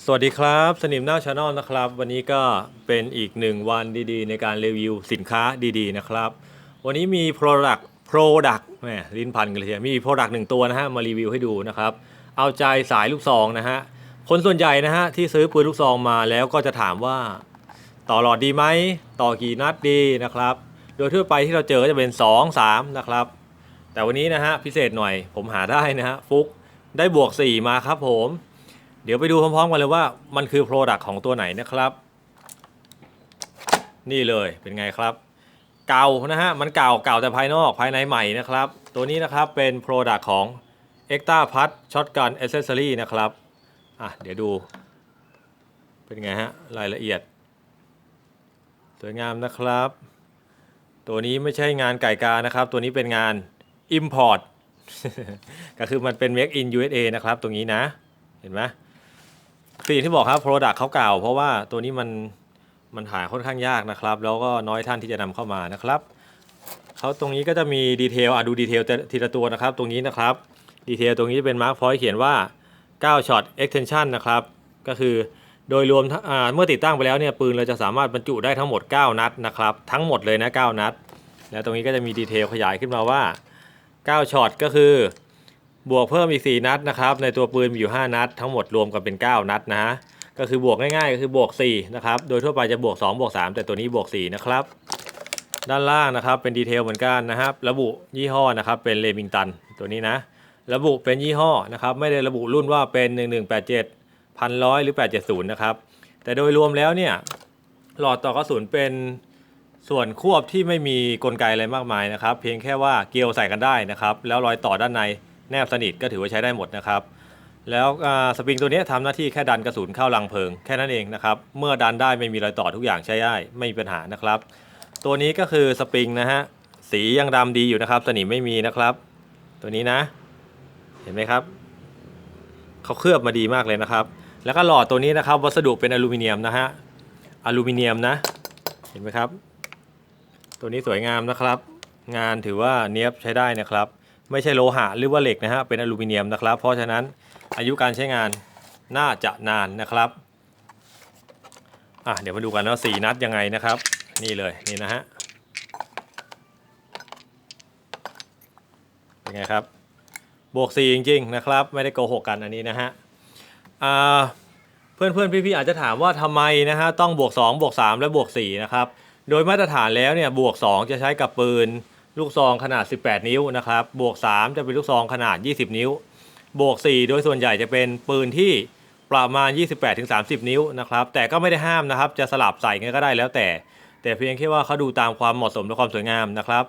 สวัสดีครับสนิมหน้าชาแนลนะครับ วันนี้ก็เป็นอีกหนึ่งวันดีๆ ในการรีวิวสินค้าดีๆนะครับ วันนี้มี Product Product แหมลิ้นพันกันเลยทีเดียมี Product หนึ่งตัวนะฮะมารีวิวให้ดูนะครับ เอาใจสายลูกซองนะฮะคนส่วนใหญ่นะฮะที่ซื้อปืนลูกซองมาแล้วก็จะถามว่า ต่อหลอดดีไหมต่อกี่นัดดีนะครับ โดยทั่วไปที่เราเจอก็จะเป็น 2 3 นะครับ แต่วันนี้นะฮะพิเศษหน่อยผมหาได้นะฮะฟุกได้บวก 4 มาครับผม เดี๋ยวไปดูพร้อมๆกันเลยว่ามันคือ Product ของตัวไหนนะครับ นี่เลยเป็นไงครับ เก่านะฮะมันเก่าเก่าแต่ภายนอกภายในใหม่นะครับ ตัวนี้นะครับเป็น Product ของ e c t a p u t Shotgun Accessory นะครับอะเดี๋ยวดู เป็นไงฮะรายละเอียด สวยงามนะครับ ตัวนี้ไม่ใช่งานไก่กานะครับ ตัวนี้เป็นงาน Import ก็คือมันเป็น Make in USA นะครับ ตรงนี้นะ เห็นไหม สีที่บอกครับ Product เขาเก่าเพราะว่าตัวนี้มันมันหาค่อนข้างยากนะครับ แล้วก็น้อยท่านที่จะนำเข้ามานะครับเขาตรงนี้ก็จะมีดีเทลอะดูดีเทลทีละตัวนะครับ ตรงนี้นะครับดีเทลตรงนี้จะเป็นมาร์คพอยต์เขียนว่า9ช็อต extension นะครับ ก็คือโดยรวมเมื่อติดตั้งไปแล้วเนี่ยปืนเราจะสามารถบรรจุได้ทั้งหมด 9 นัดนะครับ ทั้งหมดเลยนะ 9 นัด แล้วตรงนี้ก็จะมีดีเทลขยายขึ้นมาว่า 9ช็อตก็คือ บวกเพิ่มอีก 4 นัดนะครับ ในตัวปืนมีอยู่ 5 นัด ทั้งหมดรวมกันเป็น 9 นัดนะฮะ ก็คือบวกง่ายๆ ก็คือบวก 4 นะครับ โดยทั่วไปจะบวก 2 บวก 3 แต่ตัวนี้บวก 4 นะครับ ด้านล่างนะครับเป็นดีเทลเหมือนกันนะครับ ระบุยี่ห้อนะครับเป็นเลมิงตันตัวนี้นะ ระบุเป็นยี่ห้อนะครับไม่ได้ระบุรุ่นว่าเป็น 1187พันร้อยหรือ 870 นะครับ แต่โดยรวมแล้วเนี่ยหลอดต่อกระสุนเป็นส่วนควบที่ไม่มีกลไกอะไรมากมายนะครับ เพียงแค่ว่าเกลียวใส่กันได้นะครับ แล้วรอยต่อด้านใน แนบสนิทก็ถือว่าใช้ได้หมดนะครับ แล้วสปริงตัวนี้ทำหน้าที่แค่ดันกระสุนเข้ารังเพลิงแค่นั้นเองนะครับ เมื่อดันได้ไม่มีรอยต่อทุกอย่างใช้ได้ไม่มีปัญหานะครับ ตัวนี้ก็คือสปริงนะฮะสียังดำดีอยู่นะครับ สนิมไม่มีนะครับ ตัวนี้นะ เห็นไหมครับเขาเคลือบมาดีมากเลยนะครับ แล้วก็หลอดตัวนี้นะครับ วัสดุเป็นอลูมิเนียมนะฮะอลูมิเนียมนะ เห็นไหมครับ ตัวนี้สวยงามนะครับ งานถือว่าเนี้ยบใช้ได้นะครับ ไม่ใช่โลหะหรือว่าเหล็กนะฮะเป็นอลูมิเนียมนะครับ เพราะฉะนั้นอายุการใช้งานน่าจะนานนะครับอะเดี๋ยวมาดูกันว่าสีนัดยังไงนะครับ นี่เลยนี่นะฮะเป็นไงครับบวก4จริงๆนะครับ ไม่ได้โกหกกันอันนี้นะฮะอ่าเพื่อนเพื่อนๆพี่ๆอาจจะถามว่าทำไมนะฮะต้องบวก 2 บวก 3 และบวก4นะครับโดยมาตรฐานแล้วเนี่ยบวก 2 จะใช้กับปืน ลูกซองขนาด 18 นิ้วนะครับ บวก 3 จะเป็นลูกซองขนาด 20 นิ้ว บวก 4 โดยส่วนใหญ่จะเป็นปืนที่ประมาณ 28-30 นิ้วนะครับ แต่ก็ไม่ได้ห้ามนะครับ จะสลับใส่กันก็ได้แล้วแต่ แต่เพียงแค่ว่าเขาดูตามความเหมาะสมและความสวยงามนะครับ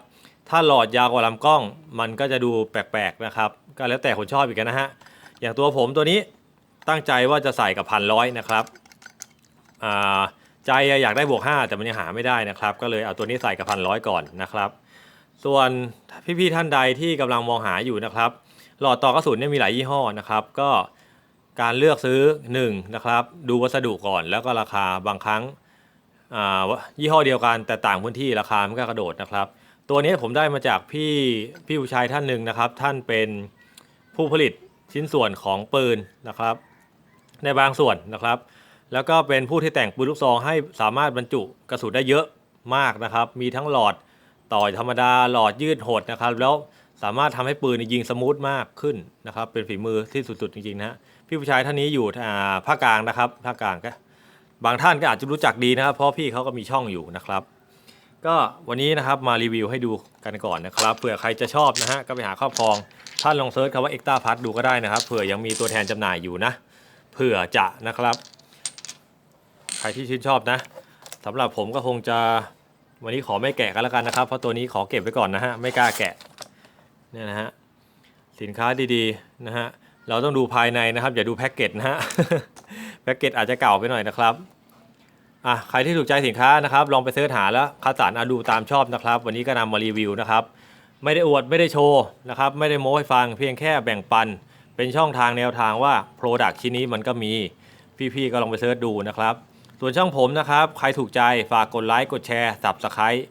ถ้าหลอดยาวกว่าลำกล้อง มันก็จะดูแปลกๆนะครับ ก็แล้วแต่คนชอบอีกนะฮะ อย่างตัวผมตัวนี้ตั้งใจว่าจะใส่กับพันร้อยนะครับอ่าใจอยากได้บวก 5 แต่มันยังหาไม่ได้นะครับ ก็เลยเอาตัวนี้ใส่กับพันร้อยก่อนนะครับ ส่วนพี่ๆท่านใดที่กำลังมองหาอยู่นะครับ หลอดต่อกระสุนเนี่ยมีหลายยี่ห้อนะครับ ก็การเลือกซื้อ1นะครับดูวัสดุก่อนแล้วก็ราคาบางครั้งยี่ห้อเดียวกันแต่ต่างพื้นที่ราคามันก็กระโดดนะครับ ตัวนี้ผมได้มาจากพี่พี่ผู้ชายท่านหนึ่งนะครับ ท่านเป็นผู้ผลิตชิ้นส่วนของปืนนะครับ ในบางส่วนนะครับ แล้วก็เป็นผู้ที่แต่งปืนลูกซองให้สามารถบรรจุกระสุนได้เยอะมากนะครับ มีทั้งหลอด ต่อยธรรมดาหลอดยืดหดนะครับ แล้วสามารถทำให้ปืนยิงสมูทมากขึ้นนะครับ เป็นฝีมือที่สุดๆจริงๆนะพี่ผู้ชายท่านนี้อยู่อ่าภาคกลางนะครับภาคกลางก็บางท่านก็อาจจะรู้จักดีนะครับเพราะพี่เขาก็มีช่องอยู่นะครับ ก็วันนี้นะครับมารีวิวให้ดูกันก่อนนะครับเผื่อใครจะชอบนะฮะก็ไปหาครอบครองท่านลองเซิร์ชคำว่า e x t r a p a s ดูก็ได้นะครับเผื่อยังมีตัวแทนจำหน่ายอยู่นะเผื่อจะนะครับ ใครที่ชื่นชอบนะสำหรับผมก็คงจะ วันนี้ขอไม่แกะกันแล้วกันนะครับ เพราะตัวนี้ขอเก็บไว้ก่อนนะฮะไม่กล้าแกะเนี่ยนะฮะสินค้าดีๆนะฮะเราต้องดูภายในนะครับ อย่าดูแพ็กเกจนะฮะแพ็กเกจอาจจะเก่าไปหน่อยนะครับอะใครที่ถูกใจสินค้านะครับ ลองไปเสิร์ชหาแล้วคัดสรรอาดูตามชอบนะครับ วันนี้ก็นำมารีวิวนะครับ ไม่ได้อวดไม่ได้โชว์นะครับ ไม่ได้โม้ให้ฟังเพียงแค่แบ่งปัน เป็นช่องทางแนวทางว่า Product ชิ้นนี้มันก็มีพี่ๆก็ลองไปเสิร์ชดูนะครับ ส่วนช่องผมนะครับ ใครถูกใจฝากกดไลค์กดแชร์สับสไครต์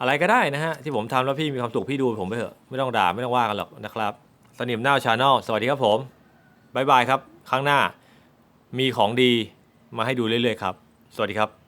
อะไรก็ได้นะฮะ ที่ผมทำแล้วพี่มีความสุขพี่ดูผมไปเถอะไม่ต้องด่าไม่ต้องว่ากันหรอกนะครับ สนิมหน้าชาแนลสวัสดีครับผมบายบายครับ ครั้งหน้ามีของดีมาให้ดูเรื่อยๆครับ สวัสดีครับ